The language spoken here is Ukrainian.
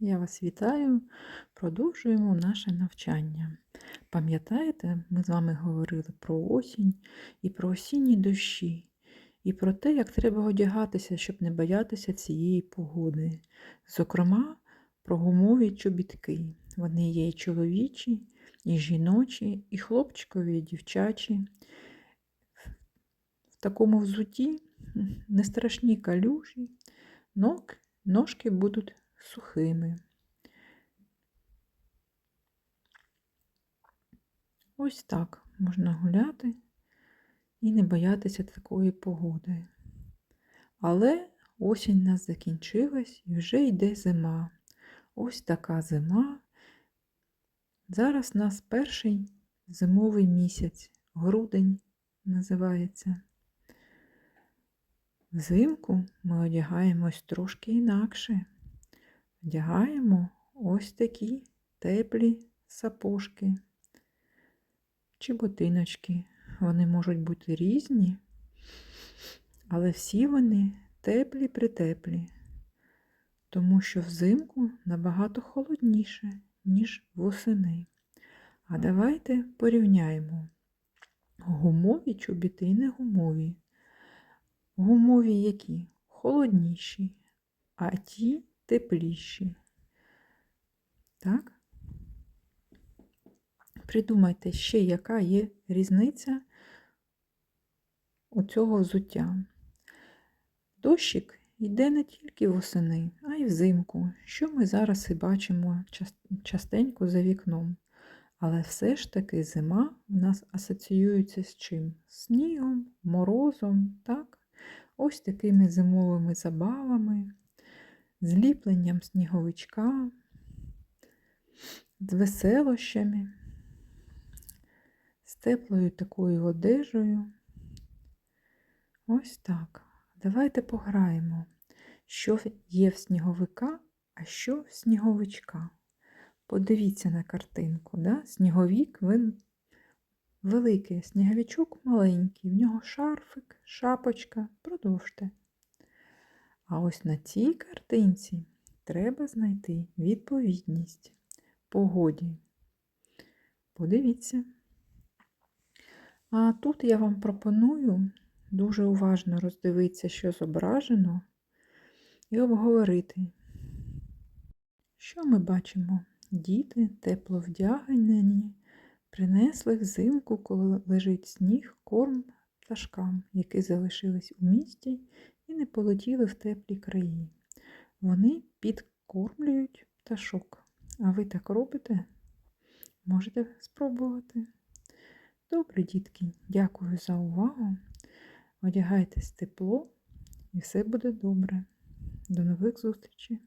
Я вас вітаю. Продовжуємо наше навчання. Пам'ятаєте, ми з вами говорили про осінь і про осінні дощі, і про те, як треба одягатися, щоб не боятися цієї погоди. Зокрема, про гумові чобітки. Вони є і чоловічі, і жіночі, і хлопчикові, і дівчачі. В такому взутті не страшні калюжі, ног, ножки будуть сухими. Ось так можна гуляти і не боятися такої погоди. Але осінь нас закінчилась і вже йде зима. Ось така зима. Зараз нас перший зимовий місяць, грудень називається. Взимку ми одягаємось трошки інакше. Вдягаємо ось такі теплі сапожки чи ботиночки. Вони можуть бути різні, але всі вони теплі-притеплі, тому що взимку набагато холодніше, ніж восени. А давайте порівняємо гумові чобіти і не гумові. Гумові які? Холодніші, а ті тепліші. Так? Придумайте ще, яка є різниця у цього взуття. Дощик йде не тільки восени, а й взимку, що ми зараз і бачимо частенько за вікном. Але все ж таки зима в нас асоціюється з чим? Снігом, морозом, так? ось такими зимовими забавами, зліпленням сніговичка, з веселощами, з теплою такою одежею. Ось так. Давайте пограємо, що є в сніговика, а що в сніговичка. Подивіться на картинку. Да? Сніговік він великий, сніговичок маленький, в нього шарфик, шапочка, продовжте. А ось на цій картинці треба знайти відповідність погоді. Подивіться. А тут я вам пропоную дуже уважно роздивитися, що зображено, і обговорити, що ми бачимо. Діти тепло вдягнені, принесли взимку, коли лежить сніг, корм пташкам, які залишились у місті і не полетіли в теплі краї. Вони підкормлюють пташок. А ви так робите? Можете спробувати. Добре, дітки, дякую за увагу. Одягайтесь тепло і все буде добре. До нових зустрічей!